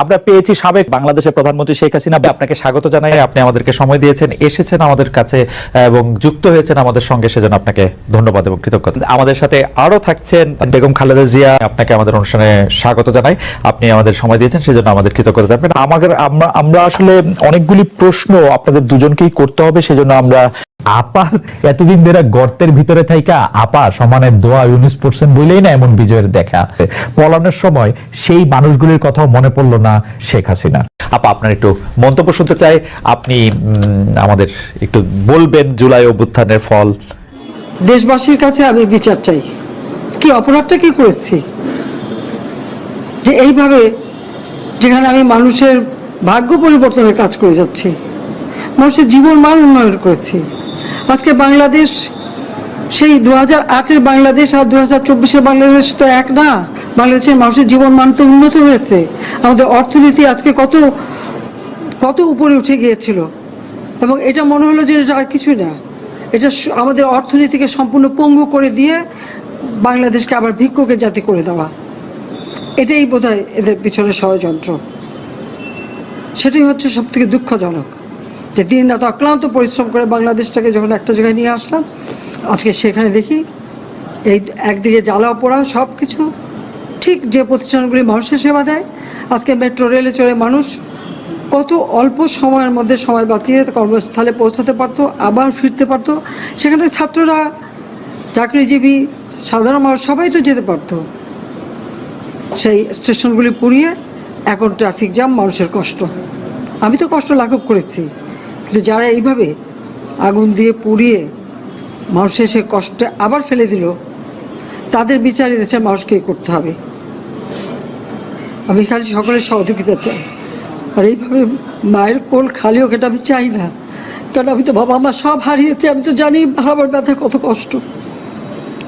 আমরা পেয়েছি সাবেক বাংলাদেশের প্রধানমন্ত্রী শেখ হাসিনা। আপনাকে স্বাগত জানাই, আপনি আমাদেরকে সময় দিয়েছেন, এসেছেন আমাদের কাছে, এবং যুক্ত হয়েছেন আমাদের সঙ্গে, সেজন্য আপনাকে ধন্যবাদ এবং কৃতজ্ঞতা। আমাদের সাথে আরও থাকছেন বেগম খালেদা জিয়া, আপনাকে আমাদের অনুষ্ঠানে স্বাগত জানাই। আপনি আমাদের সময় দিয়েছেন, সেজন্য আমাদের কৃতজ্ঞতা জানাবেন। আমাদের আমরা আসলে অনেকগুলি প্রশ্ন আপনাদের দুজনকেই করতে হবে, সেজন্য আমরা আপা এতদিন ধরে গর্তের ভিতরে থাইকা আপা সমানে দোয়া ইউনিস পড়ছেন বলেই না এমন বিজয়ের দেখা। পলানোর সময় সেই মানুষগুলির কথাও মনে পড়ল না শেখ হাসিনা। আপা আপনার একটু মন্তব্য শুনতে চাই। আপনি আমাদের একটু বলবেন জুলাই অভ্যুত্থানের ফল। দেশবাসীর কাছে আমি বিচার চাই। কি অপরাধটা কি করেছি? যে এইভাবে যেখানে আমি মানুষের ভাগ্য পরিবর্তনের কাজ করে যাচ্ছি মানুষের জীবন মান উন্নয়ন করেছি আজকে বাংলাদেশ, সেই দু হাজার আটের বাংলাদেশ আর দু হাজার চব্বিশের বাংলাদেশ তো এক না। বাংলাদেশের মানুষের জীবন মান তো উন্নত হয়েছে। আমাদের অর্থনীতি আজকে কত কত উপরে উঠে গিয়েছিল। এবং এটা মনে হলো যে এটা আর কিছুই না। এটা আমাদের অর্থনীতিকে সম্পূর্ণ পঙ্গু করে দিয়ে বাংলাদেশকে আবার ভিক্ষুকের জাতি করে দেওয়া। এটাই বোধহয় এদের পিছনে ষড়যন্ত্র। সেটাই হচ্ছে সব থেকে দুঃখজনক। যে দিন রাত অক্লান্ত পরিশ্রম করে বাংলাদেশটাকে যখন একটা জায়গায় নিয়ে আসলাম, আজকে সেখানে দেখি এই একদিকে জ্বালা পোড়া সব কিছু ঠিক যে প্রতিষ্ঠানগুলি মানুষের সেবা দেয়, আজকে মেট্রো, রেলে চড়ে মানুষ কত অল্প সময়ের মধ্যে সময় বাঁচিয়ে কর্মস্থলে পৌঁছাতে পারতো, আবার ফিরতে পারতো। সেখানে ছাত্ররা, চাকরিজীবী, সাধারণ মানুষ সবাই তো যেতে পারতো। সেই স্টেশনগুলি পুড়িয়ে এখন ট্রাফিক জ্যাম, মানুষের কষ্ট। আমি তো কষ্ট লাঘব করেছি। কিন্তু যারা এইভাবে আগুন দিয়ে পুড়িয়ে মানুষের সে কষ্টে আবার ফেলে দিল, তাদের বিচার এই দেশের মানুষকে করতে হবে। আমি খালি সকলের সহযোগিতা চাই। আর এইভাবে মায়ের কোল খালি হোক এটা আমি চাই না। কারণ আমি তো বাবা মা সব হারিয়েছে, আমি তো জানি হারাবার ব্যথা কত কষ্ট।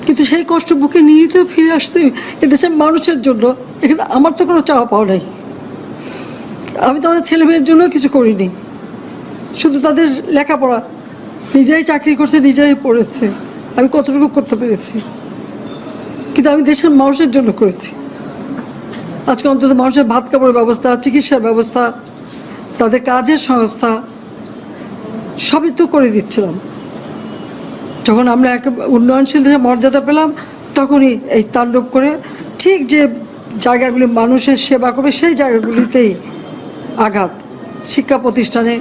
কিন্তু সেই কষ্ট বুকে নিয়ে তো ফিরে আসতে এদেশের মানুষের জন্য এখানে আমার তো কোনো চাওয়া পাওয়া নাই। আমি তো আমাদের ছেলে মেয়ের জন্য কিছু করিনি। শুধু তাদের লেখাপড়া। নিজেরাই চাকরি করছে, নিজেরাই পড়েছে। আমি কতটুকু করতে পেরেছি? কিন্তু আমি দেশের মানুষের জন্য করেছি। আজকে অন্তত মানুষের ভাত কাপড়ের ব্যবস্থা, চিকিৎসার ব্যবস্থা, তাদের কাজের সংস্থা, সবই তো করে দিচ্ছিলাম। যখন আমরা এক উন্নয়নশীল দেশে মর্যাদা পেলাম, তখনই এই তাণ্ডব করে ঠিক যে জায়গাগুলি মানুষের সেবা করবে, সেই জায়গাগুলিতেই আঘাত। শিক্ষা প্রতিষ্ঠানে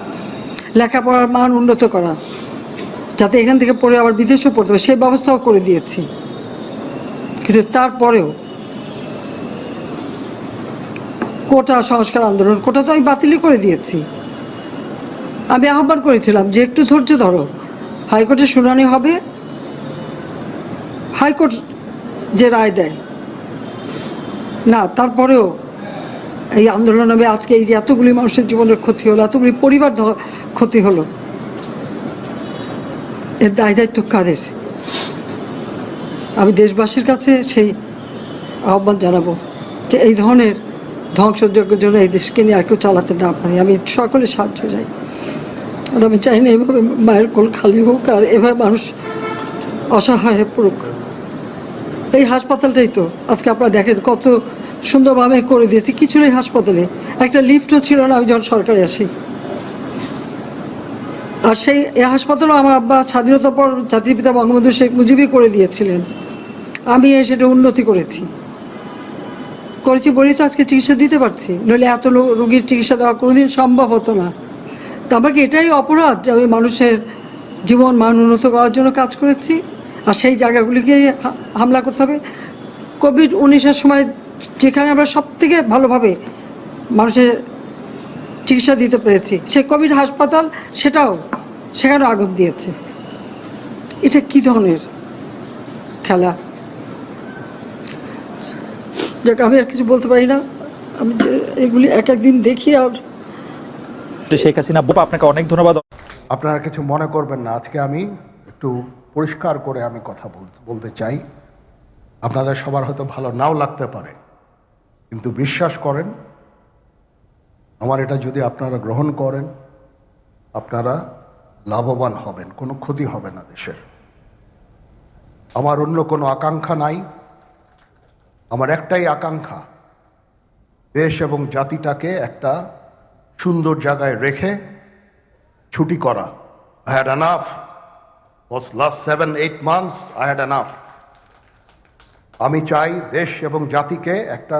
লেখাপড়ার মান উন্নত করা, যাতে এখান থেকে পড়ে আবার বিদেশেও পড়তে হবে সেই ব্যবস্থাও করে দিয়েছি। কিন্তু তারপরেও কোটা সংস্কার আন্দোলন, কোটা তো আমি বাতিলই করে দিয়েছি। আমি আহ্বান করেছিলাম যে একটু ধৈর্য ধরো, হাইকোর্টে শুনানি হবে, হাইকোর্ট যে রায় দেয়। না, তারপরেও এই আন্দোলন হবে, আজকে এই যে এতগুলি মানুষের জীবনের ক্ষতি হলো, এতগুলি পরিবার ক্ষতি হলো, এর দায় দায়িত্ব কাদের? আমি দেশবাসীর কাছে সেই আহ্বান জানাব যে এই ধরনের ধ্বংসযজ্ঞের জন্য এই দেশকে নিয়ে আর কেউ চালাতে না পারি। আমি সকলে সাহায্য চাই। আর আমি চাই না এভাবে মায়ের কোল খালি হোক আর এভাবে মানুষ অসহায় হয়ে পড়ুক। এই হাসপাতালটাই তো, আজকে আপনারা দেখেন কত সুন্দরভাবে করে দিয়েছি। নেই হাসপাতালে। একটা লিফটও ছিল না, আমি যখন সরকারে আসি। আর সেই এ হাসপাতালও আমার আব্বা স্বাধীনতার পর জাতির পিতা বঙ্গবন্ধু শেখ মুজিবই করে দিয়েছিলেন। আমি সেটা উন্নতি করেছি। করেছি বলেই তো আজকে চিকিৎসা দিতে পারছি। নইলে এত রোগীর চিকিৎসা দেওয়া কোনোদিন সম্ভব হতো না। তো আমার কি এটাই অপরাধ যে আমি মানুষের জীবন মান উন্নত করার জন্য কাজ করেছি। আর সেই জায়গাগুলিকে হামলা করতে হবে। কোভিড উনিশের সময় যেখানে আমরা সব থেকে ভালোভাবে মানুষের চিকিৎসা দিতে পেরেছি সে কোভিড হাসপাতাল সেটাও সেখানেও আগুন দিয়েছে। এটা কি ধরনের খেলা? যাক আমি আর কিছু বলতে পারি না। আমি যে এগুলি এক একদিন দেখি আর যে শেখ হাসিনা বোপা আপনাকে অনেক ধন্যবাদ। আপনারা কিছু মনে করবেন না। আজকে আমি একটু পরিষ্কার করে আমি কথা বল- বলতে চাই। আপনাদের সবার হয়তো ভালো নাও লাগতে পারে। কিন্তু বিশ্বাস করেন, আমার এটা যদি আপনারা গ্রহণ করেন, আপনারা লাভবান হবেন, কোনো ক্ষতি হবে না দেশের। আমার অন্য কোনো আকাঙ্ক্ষা নাই, আমার একটাই আকাঙ্ক্ষা, দেশ এবং জাতিটাকে একটা সুন্দর জায়গায় রেখে ছুটি করা। I had enough was last seven eight months I had enough আমি চাই দেশ এবং জাতিকে একটা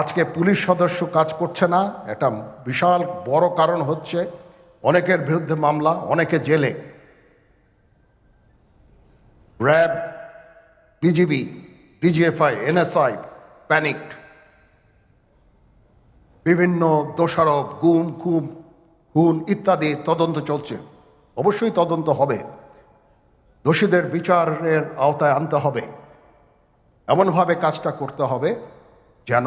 আজকে পুলিশ সদস্য কাজ করছে না একটা বিশাল বড় কারণ হচ্ছে অনেকের বিরুদ্ধে মামলা, অনেকে জেলে। RAB, BGB, DGFI, NSI, panicked. বিভিন্ন দোষারোপ, গুম খুম খুন ইত্যাদি তদন্ত চলছে। অবশ্যই তদন্ত হবে। দোষীদের বিচারের আওতায় আনতে হবে। এমনভাবে কাজটা করতে হবে যেন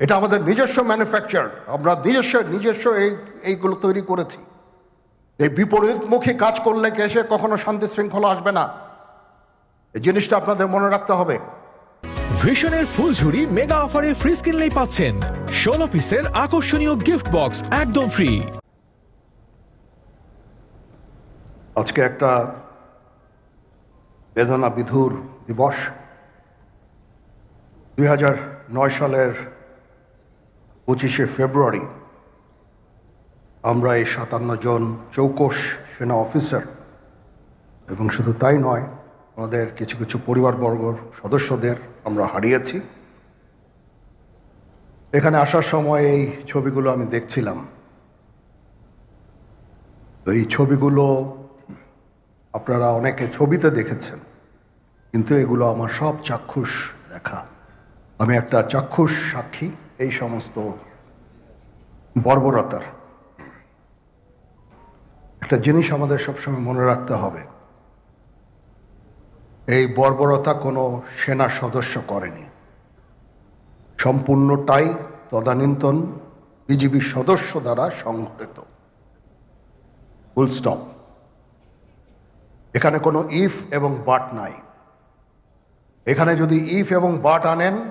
এটা আমাদের নিজস্ব ম্যানুফ্যাকচার আমরা নিজস্ব নিজস্ব এই এইগুলো তৈরি করেছি। এই বিপরীতমুখী কাজ করলে এসে কখনো শান্তি শৃঙ্খলা আসবে না? এই জিনিসটা আপনাদের মনে রাখতে হবে। ভিশনের ফুলঝুরি মেগা অফারে ফ্রিজ কিনলেই পাচ্ছেন। ষোলো পিসের আকর্ষণীয় গিফট বক্স একদম ফ্রি আজকে একটা বেদনা বিধুর দিবস। দুই হাজার নয় সালের পঁচিশে ফেব্রুয়ারি। আমরা এই সাতান্ন জন চৌকস সেনা অফিসার, এবং শুধু তাই নয়, আমাদের কিছু কিছু পরিবারবর্গর সদস্যদের আমরা হারিয়েছি। এখানে আসার সময় এই ছবিগুলো আমি দেখছিলাম। তো এই ছবিগুলো আপনারা অনেকে ছবিতে দেখেছেন, কিন্তু এগুলো আমার সব চাক্ষুষ দেখা। আমি একটা চাক্ষুষ সাক্ষী। এই সমস্ত বর্বরতার একটা জিনিস আমাদের সবসময় মনে রাখতে হবে। এই বর্বরতা কোনো সেনা সদস্য করেনি। সম্পূর্ণটাই তদানীন্তন বিজিবি সদস্য দ্বারা সংঘটিত। ফুল স্টপ এখানে কোনো ইফ এবং বাট নাই। এখানে যদি ইফ এবং বাট আনেন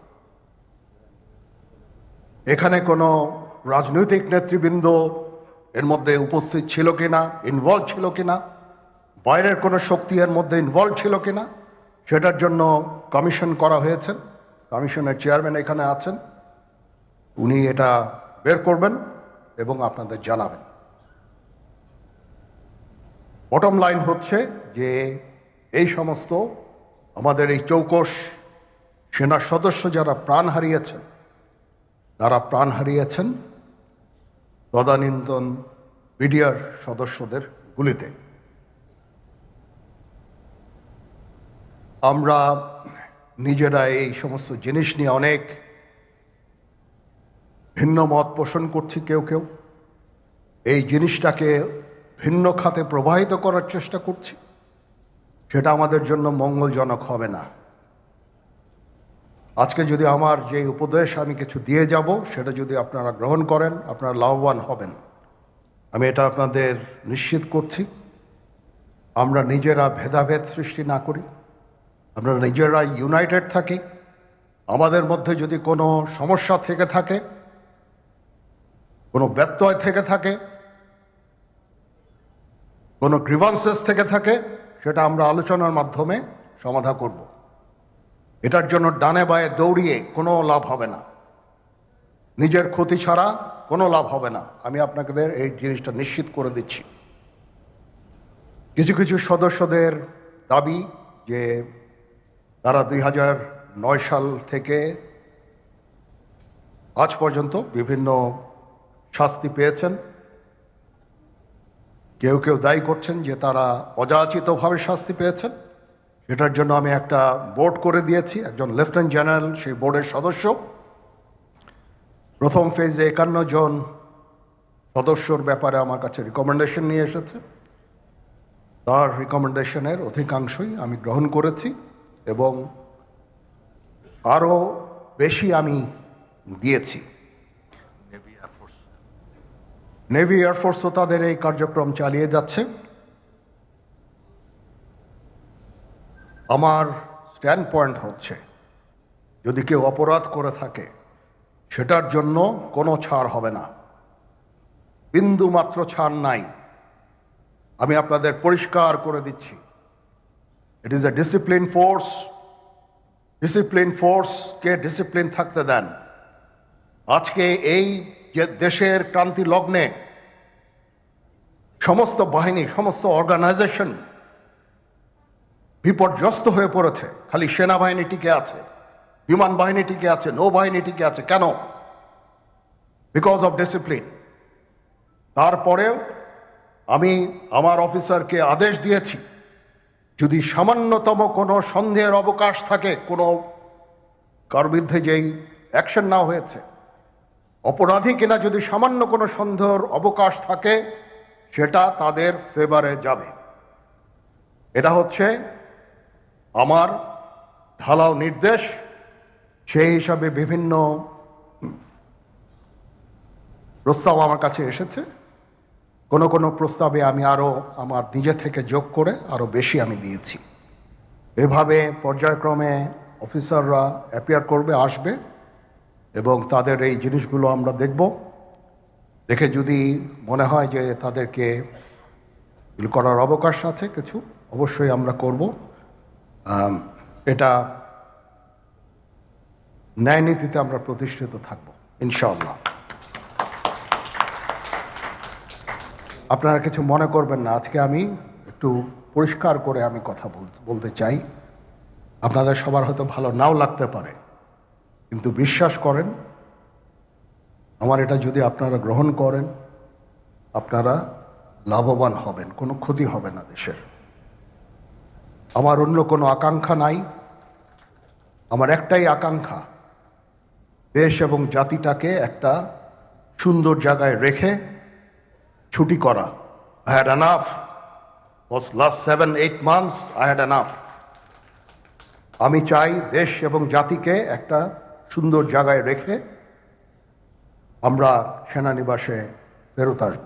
এখানে কোনো রাজনৈতিক নেতৃবৃন্দ এর মধ্যে উপস্থিত ছিল কিনা ইনভলভ ছিল কিনা, বাইরের কোনো শক্তি এর মধ্যে ইনভলভ ছিল কিনা, সেটার জন্য কমিশন করা হয়েছে। কমিশনের চেয়ারম্যান এখানে আছেন। উনি এটা বের করবেন এবং আপনাদের জানাবেন। বটম লাইন হচ্ছে যে এই সমস্ত আমাদের এই চৌকস সেনা সদস্য যারা প্রাণ হারিয়েছেন তারা প্রাণ হারিয়েছেন তদানীন্তন বিডিআর সদস্যদের গুলিতে। আমরা নিজেরা এই সমস্ত জিনিস নিয়ে অনেক ভিন্ন মত পোষণ করছি কেউ কেউ। এই জিনিসটাকে ভিন্ন খাতে প্রবাহিত করার চেষ্টা করছি। সেটা আমাদের জন্য মঙ্গলজনক হবে না। আজকে যদি আমার যে উপদেশ আমি কিছু দিয়ে যাব, সেটা যদি আপনারা গ্রহণ করেন, আপনারা লাভবান হবেন। আমি এটা আপনাদের নিশ্চিত করছি। আমরা নিজেরা ভেদাভেদ সৃষ্টি না করি। আমরা নিজেরা ইউনাইটেড থাকি। আমাদের মধ্যে যদি কোনো সমস্যা থেকে থাকে, কোনো ব্যত্যয় থেকে থাকে, কোনো গ্রিভান্সেস থেকে থাকে, সেটা আমরা আলোচনার মাধ্যমে সমাধা করব। এটার জন্য ডানে বায়ে দৌড়িয়ে কোনো লাভ হবে না। নিজের ক্ষতি ছাড়া কোনো লাভ হবে না। আমি আপনাদের এই জিনিসটা নিশ্চিত করে দিচ্ছি। কিছু কিছু সদস্যদের দাবি যে তারা দুই নয় সাল থেকে আজ পর্যন্ত বিভিন্ন শাস্তি পেয়েছেন। কেউ কেউ দায়ী করছেন যে তারা অযাচিতভাবে শাস্তি পেয়েছেন। সেটার জন্য আমি একটা বোর্ড করে দিয়েছি একজন লেফটেন্যান্ট জেনারেল সেই বোর্ডের সদস্য। প্রথম ফেজে একান্ন জন সদস্যর ব্যাপারে আমার কাছে রিকমেন্ডেশন নিয়ে এসেছে। তার রিকমেন্ডেশনের অধিকাংশই আমি গ্রহণ করেছি এবং আরও বেশি আমি দিয়েছি। নেভি এয়ারফোর্সও তাদের এই কার্যক্রম চালিয়ে যাচ্ছে। আমার স্ট্যান্ড পয়েন্ট হচ্ছে, যদি কেউ অপরাধ করে থাকে, সেটার জন্য কোনো ছাড় হবে না। বিন্দু মাত্র ছাড় নাই। আমি আপনাদের পরিষ্কার করে দিচ্ছি। It is a discipline force discipline ফোর্সকে discipline থাকতে দেন। আজকে এই যে দেশের ক্রান্তি লগ্নে সমস্ত বাহিনী, সমস্ত অর্গানাইজেশন বিপর্যস্ত হয়ে পড়েছে। খালি সেনাবাহিনী টিকে আছে, বিমান বাহিনী টিকে আছে, নৌবাহিনী টিকে আছে। কেন? বিকজ অফ ডিসিপ্লিন তারপরেও আমি আমার অফিসারকে আদেশ দিয়েছি, যদি সামান্যতম কোনো সন্দেহের অবকাশ থাকে, কোনো কার বিরুদ্ধে যেই অ্যাকশন না হয়েছে, অপরাধী কিনা যদি সামান্য কোনো সন্দেহের অবকাশ থাকে, সেটা তাদের ফেভারে যাবে। এটা হচ্ছে আমার ঢালাও নির্দেশ, সেই হিসাবে বিভিন্ন প্রস্তাব আমার কাছে এসেছে। কোনো কোনো প্রস্তাবে আমি আরও আমার নিজে থেকে যোগ করে আরও বেশি আমি দিয়েছি। এভাবে পর্যায়ক্রমে অফিসাররা অ্যাপিয়ার করবে, আসবে এবং তাদের এই জিনিসগুলো আমরা দেখব। দেখে যদি মনে হয় যে তাদেরকে করার অবকাশ আছে কিছু, অবশ্যই আমরা করব। এটা ন্যায় নীতিতে আমরা প্রতিষ্ঠিত থাকব ইনশাল্লাহ আপনারা কিছু মনে করবেন না, আজকে আমি একটু পরিষ্কার করে আমি কথা বল- বলতে চাই। আপনাদের সবার হয়তো ভালো নাও লাগতে পারে, কিন্তু বিশ্বাস করেন, আমার এটা যদি আপনারা গ্রহণ করেন, আপনারা লাভবান হবেন, কোনো ক্ষতি হবে না দেশের। আমার অন্য কোনো আকাঙ্ক্ষা নাই। আমার একটাই আকাঙ্ক্ষা, দেশ এবং জাতিটাকে একটা সুন্দর জায়গায় রেখে ছুটি করা। I had enough was last seven eight months I had enough আমি চাই দেশ এবং জাতিকে একটা সুন্দর জায়গায় রেখে আমরা সেনানিবাসে ফেরত আসব।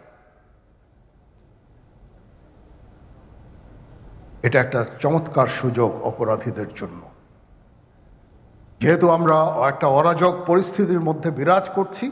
এটা একটা চমৎকার সুযোগ অপরাধীদের জন্য। যেহেতু আমরা একটা অরাজক পরিস্থিতির মধ্যে বিরাজ করছি